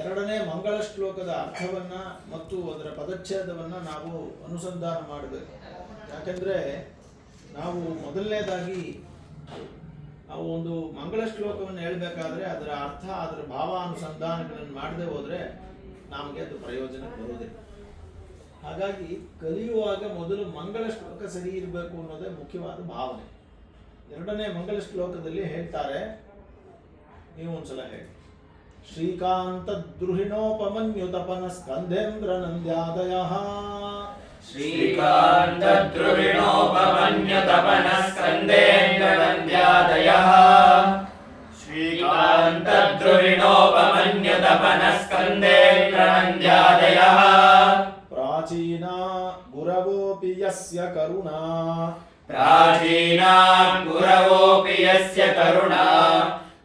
ಎರಡನೇ ಮಂಗಳ ಶ್ಲೋಕದ ಅರ್ಥವನ್ನ ಮತ್ತು ಅದರ ಪದಚ್ಛೇದವನ್ನ ನಾವು ಅನುಸಂಧಾನ ಮಾಡಬೇಕು. ಯಾಕೆಂದ್ರೆ ನಾವು ಮೊದಲನೇದಾಗಿ ನಾವು ಒಂದು ಮಂಗಳ ಶ್ಲೋಕವನ್ನು ಹೇಳಬೇಕಾದ್ರೆ ಅದರ ಅರ್ಥ, ಅದರ ಭಾವ ಭಾವಾನುಸಂಧಾನಗಳನ್ನು ಮಾಡದೆ ಹೋದ್ರೆ ನಮಗೆ ಅದು ಪ್ರಯೋಜನ ಬರೋದಿಲ್ಲ. ಹಾಗಾಗಿ ಕಲಿಯುವಾಗ ಮೊದಲು ಮಂಗಳ ಶ್ಲೋಕ ಸರಿ ಇರಬೇಕು ಅನ್ನೋದೇ ಮುಖ್ಯವಾದ ಭಾವನೆ. ಎರಡನೇ ಮಂಗಳ ಶ್ಲೋಕದಲ್ಲಿ ಹೇಳ್ತಾರೆ ನೀವು ಒಂದ್ಸಲ ಹೇಳಿ. श्रीकान्तद्रुहिणोपमन्युतपनस्कन्धेन्द्रनन्द्यादयः श्रीकान्तद्रुहिणोपमन्यतपनस्कन्धेन्द्रनन्द्यादयः श्रीकान्तद्रुहिणोपमन्यतपनस्कन्धेन्द्रनन्द्यादयः प्राचीना गुरवोऽपि यस्य करुणा प्राचीना गुरवोऽपि यस्य करुणा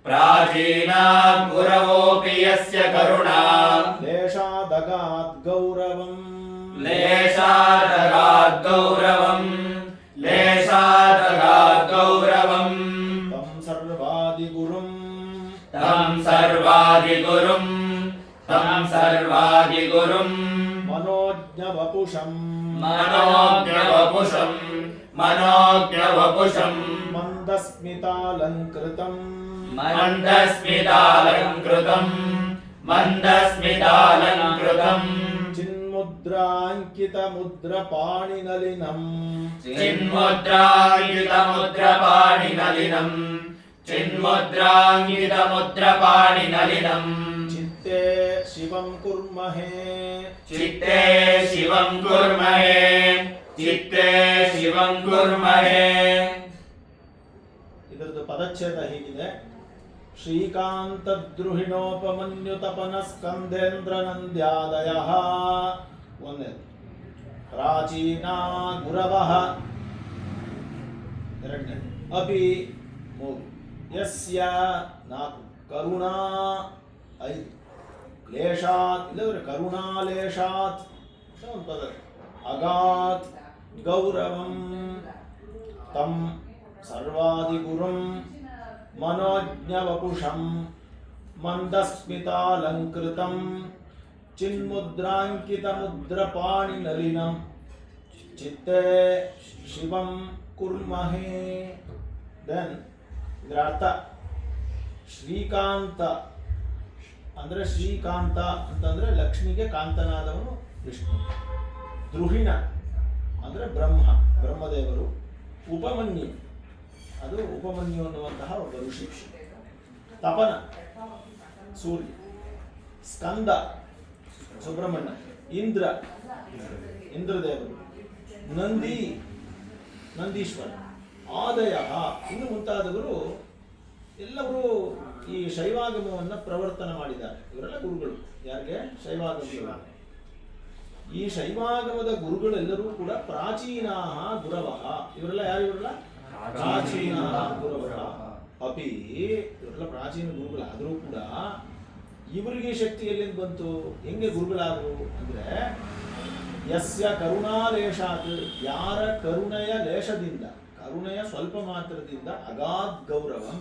प्राचीनात् गुरवोऽपि यस्य करुणा। लेशादगात् गौरवम्। लेशादगात् गौरवम्। लेशादगात् गौरवम्। तं सर्वादिगुरुम्। सर्वादिगुरुम्। तं सर्वादिगुरुम्। मनोज्ञवपुषम्। मनोज्ञवपुषम्। मनोज्ञवपुषम्। मन्दस्मितालङ्कृतम्। मन्दस्मितालङ्कृतम् ಚಿನ್ಮುದ್ರಾಂಕಿತ ಮುದ್ರ ಪಾಣಿನಲಿನಂ चिन्मुद्राङ्गितमुद्रपाणिनलिनम् चिन्मुद्राङ्गितमुद्रपाणिनलिनम् ಚಿತ್ತೇ ಶಿವಂ ಕುರ್ಮಹೇ चित्ते शिवम् कुर्महे चित्ते शिवम् कुर्महे ಇದರದ್ದು ಪದಚ್ಛೇದ ಹೀಗಿದೆ श्रीकान्तद्रुहिणोपमन्युतपनस्कन्धेन्द्रनन्द्यादयः। वंदे प्राचीना गुरवः। अपि यस्य नाकु करुणा लेशात् करुणालेशात्। अगात् गौरवं तं सर्वादिगुरुं ಕರುಣಾಲೇಷಾತ್ मन्दस्मितालङ्कृतं चिन्मुद्राङ्कितमुद्रपाणिनलिनं चित्ते ಶಿವಂ ಕುರ್ಮಹೇ ದೆನ್ ಇದರ ಅರ್ಥ ಶ್ರೀಕಾಂತ ಅಂದರೆ ಶ್ರೀಕಾಂತ ಅಂತಂದರೆ ಲಕ್ಷ್ಮಿಗೆ ಕಾಂತನಾದವನು ವಿಷ್ಣು. ದ್ರುಹಿಣ ಅಂದರೆ ಬ್ರಹ್ಮ, ಬ್ರಹ್ಮದೇವರು, ಉಪಮನ್ಯು. ಅದು ಉಪಮನ್ಯು ಅನ್ನುವಂತಹ ಒಬ್ಬ ಋಷಿ ತಪನ, ಸೂರ್ಯ, ಸ್ಕಂದ, ಸುಬ್ರಹ್ಮಣ್ಯ, ಇಂದ್ರ, ಇಂದ್ರದೇವರು, ನಂದಿ, ನಂದೀಶ್ವರ, ಆದಯ, ಇನ್ನು ಮುಂತಾದವರು ಎಲ್ಲರೂ ಈ ಶೈವಾಗಮವನ್ನು ಪ್ರವರ್ತನ ಮಾಡಿದ್ದಾರೆ. ಇವರೆಲ್ಲ ಗುರುಗಳು. ಯಾರಿಗೆ? ಶೈವಾಗಮ ಈ ಶೈವಾಗಮದ ಗುರುಗಳೆಲ್ಲರೂ ಕೂಡ ಪ್ರಾಚೀನಾಹ ಗುರವಃ ಇವರೆಲ್ಲ ಯಾರು ಇವರೆಲ್ಲ? ಪ್ರಾಚೀನ ಗುರುಗಳ ಅಪಿ ಇವರೆಲ್ಲ ಪ್ರಾಚೀನ ಗುರುಗಳಾದರೂ ಕೂಡ ಇವರಿಗೆ ಶಕ್ತಿ ಎಲ್ಲಿಂದ ಬಂತು? ಹೆಂಗೆ ಗುರುಗಳಾದರು ಅಂದರೆ ಯಸ್ಯ ಕರುಣಾಲೇಶಾತ್ ಯಾರ ಕರುಣೆಯ ಲೇಷದಿಂದ ಕರುಣೆಯ ಸ್ವಲ್ಪ ಮಾತ್ರದಿಂದ ಅಗಾಧ್ ಗೌರವಂ.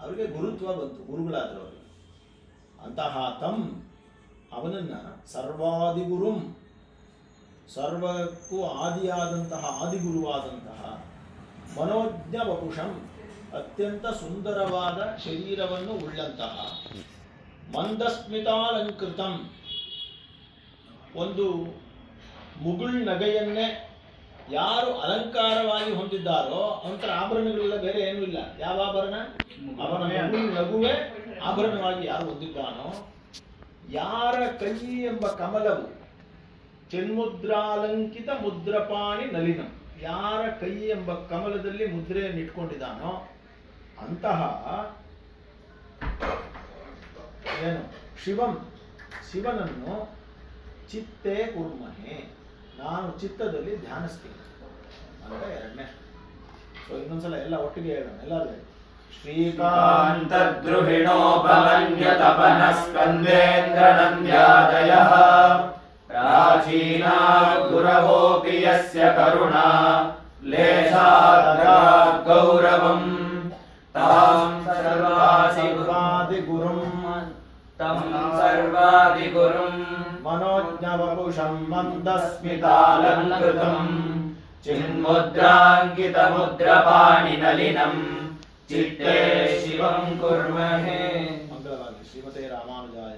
ಅವರಿಗೆ ಗುರುತ್ವ ಬಂತು ಗುರುಗಳಾದರು ಅವರು ಅಂತಹ ತಂ ಅವನನ್ನ ಸರ್ವಾದಿಗುರುಂ ಸರ್ವಕ್ಕೂ ಆದಿಯಾದಂತಹ ಆದಿಗುರುವಾದಂತಹ ಮನೋಜ್ಞ ವಪುಷಂ ಅತ್ಯಂತ ಸುಂದರವಾದ ಶರೀರವನ್ನು ಉಳ್ಳಂತಹ. ಮಂದಸ್ಮಿತಾಲಂಕೃತಂ. ಒಂದು ಮುಗುಳ್ ನಗೆಯನ್ನೇ ಯಾರು ಅಲಂಕಾರವಾಗಿ ಹೊಂದಿದ್ದಾರೋ ಅಂತರ ಆಭರಣಗಳೆಲ್ಲ ಬೇರೆ ಏನೂ ಇಲ್ಲ. ಯಾವ ಆಭರಣ? ಅವನ ಮುಗುಳ್ ನಗುವೆ ಆಭರಣವಾಗಿ ಯಾರು ಹೊಂದಿದ್ದಾನೋ. ಯಾರ ಕೈ ಎಂಬ ಕಮಲವು ಚೆನ್ಮುದ್ರಾಲಂಕಿತ ಮುದ್ರಪಾಣಿ ನಲಿನಂ. ಯಾರ ಕೈ ಎಂಬ ಕಮಲದಲ್ಲಿ ಮುದ್ರೆಯನ್ನು ಇಟ್ಕೊಂಡಿದ್ದಾನೋ ಅಂತಹ ಏನು? ಶಿವಂ. ಶಿವನನ್ನು ಚಿತ್ತೇ ಕುರ್ಮಹೆ ನಾನು ಚಿತ್ತದಲ್ಲಿ ಧ್ಯಾನಿಸ್ತೀನಿ ಅಂತ ಎರಡನೇ ಸೊ ಇನ್ನೊಂದ್ಸಲ ಎಲ್ಲ ಒಟ್ಟಿಗೆ ಹೇಳೋಣ. ಎಲ್ಲರೂ ಶ್ರೀಕಾಂತದ್ರುಹಿಣೋ ಬಲನ್ಯ ತಪನಸ್ಕಂದೇಂದ್ರ ನಂದ್ಯಾದಯ प्राचीना गुरवोऽपि यस्य करुणा करुणातरा गौरवम् तां सर्वादिगुरुम् तं सर्वादिगुरुम्। मनोज्ञवपुषम् मन्दस्मितालङ्कृतम् चिन्मुद्राङ्कितमुद्रपाणिनलिनम्। चित्ते शिवम् कुर्महे। रामानुजाय